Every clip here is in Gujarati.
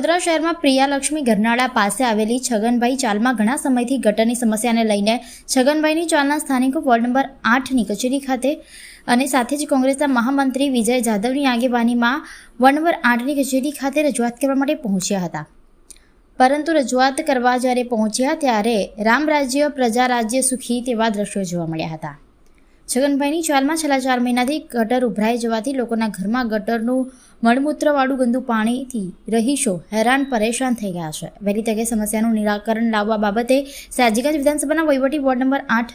વડોદરા શહેરમાં પ્રિયાલક્ષ્મી ગરનાળા પાસે આવેલી છગનભાઈ ચાલમાં ઘણા સમયથી ગટરની સમસ્યાને લઈને છગનભાઈની ચાલના સ્થાનિકો વોર્ડ નંબર આઠની કચેરી ખાતે અને સાથે જ કોંગ્રેસના મહામંત્રી વિજય જાદવની આગેવાનીમાં વોર્ડ નંબર આઠની કચેરી ખાતે રજૂઆત કરવા માટે પહોંચ્યા હતા. પરંતુ રજૂઆત કરવા જ્યારે પહોંચ્યા ત્યારે રામ રાજ્ય, પ્રજા રાજ્ય સુખી તેવા દ્રશ્યો જોવા મળ્યા હતા. છગનભાઈની ચાલમાં છેલ્લા ચાર મહિનાથી ગટર ઉભરાઈ જવાથી લોકોના ઘરમાં ગટરનું મળમૂત્રવાળું ગંદુ પાણીથી રહીશો હેરાન પરેશાન થઈ ગયા છે. વહેલી તકે સમસ્યાનું નિરાકરણ લાવવા બાબતે સાજીગંજ વિધાનસભાના વહીવટી વોર્ડ નંબર આઠ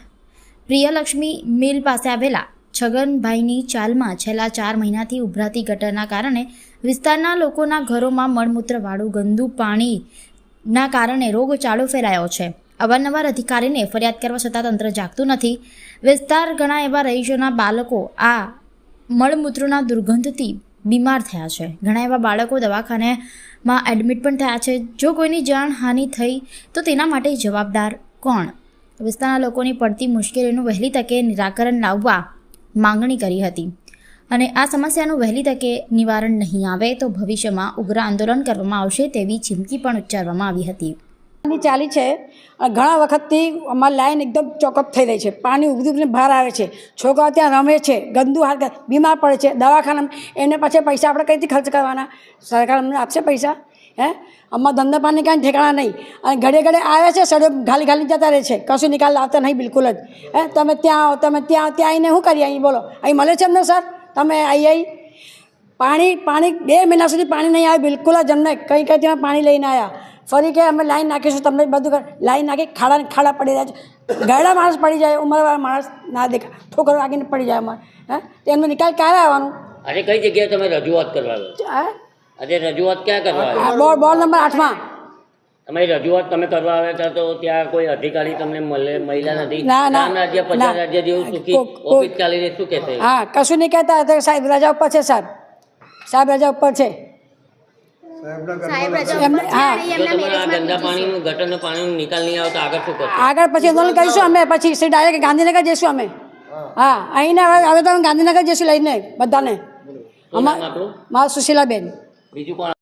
પ્રિયલક્ષ્મી મિલ પાસે આવેલા છગનભાઈની ચાલમાં છેલ્લા ચાર મહિનાથી ઉભરાતી ગટરના કારણે વિસ્તારના લોકોના ઘરોમાં મળમૂત્રવાળું ગંદુ પાણીના કારણે રોગચાળો ફેલાયો છે. અવારનવાર અધિકારીને ફરિયાદ કરવા છતાં તંત્ર જાગતું નથી. વિસ્તાર ઘણા એવા રહીશોના બાળકો આ મળમૂત્રના દુર્ગંધથી બીમાર થયા છે. ઘણા એવા બાળકો દવાખાનેમાં એડમિટ પણ થયા છે. જો કોઈની જાનહાનિ થઈ, તો તેના માટે જવાબદાર કોણ? વિસ્તારના લોકોની પડતી મુશ્કેલીનું વહેલી તકે નિરાકરણ લાવવા માંગણી કરી હતી. અને આ સમસ્યાનું વહેલી તકે નિવારણ નહીં આવે તો ભવિષ્યમાં ઉગ્ર આંદોલન કરવામાં આવશે તેવી ચીમકી પણ ઉચ્ચારવામાં આવી હતી. ની ચાલી છે ઘણા વખતથી અમારી લાઈન એકદમ ચોકઅપ થઈ રહી છે. પાણી ઉગરીને બહાર આવે છે. છોકરાઓ ત્યાં રમે છે, ગંદુ હાથ બીમાર પડે છે. દવાખાના એને પછી પૈસા આપણે કંઈથી ખર્ચ કરવાના? સરકાર અમને આપશે પૈસા? હે? અમારા ધંધા પાણી કાંઈ ઠેકાણા નહીં. અને ઘડે ઘડે આવે છે, સડે ઘાલી ઘાલી જતા રહે છે. કશું નિકાલ લાવતા નહીં, બિલકુલ જ. હે? તમે ત્યાં આવો, તમે ત્યાં ત્યાં આવીને શું કરીએ? અહીં બોલો. અહીં મળે છે અમને સર? તમે અહીં અહીં પાણી પાણી બે મહિના સુધી પાણી નહીં આવે, બિલકુલ જ અમને. કંઈ કંઈ ત્યાં પાણી લઈને આવ્યા ફરી કે અમે લાઈન નાખીશું તમને બધું લાઈન નાખી ખાડા ખાડા પડી જાય છે. ગાડા માણસ પડી જાય ઉંમરવાળા માણસ ના દેખા ઠોકર વાગીને પડી જાય અમારે હા? તો નિકાલ ક્યારે આવવાનું? અને કઈ જગ્યાએ તમે રજૂઆત કરવા અરે રજૂઆત ક્યાં કરવા બોર્ડ બોર્ડ નંબર આઠમાં. તમારી રજૂઆત તમે કરવા આવ્યા હતા તો ત્યાં કોઈ અધિકારી તમને મળે મહિલા નથી? ના, રાજ્ય પચાસ રાજ્ય જેવું સુખી ઓફિસ ચાલીને શું કહેતા હા કશું નહીં કહેતા સાહેબ રાજા ઉપર છે સાહેબ. સાહેબ રાજા ઉપર છે. આગળ શું કરશો? આગળ પછી આંદોલન કરીશું અમે પછી સીધા ડાયરેક્ટ ગાંધીનગર જઈશું અમે. હા. અહીંને હવે તો ગાંધીનગર જઈશું લઈને બધાને. અમારું મારું મારા સુશીલાબેન. બીજું કોણ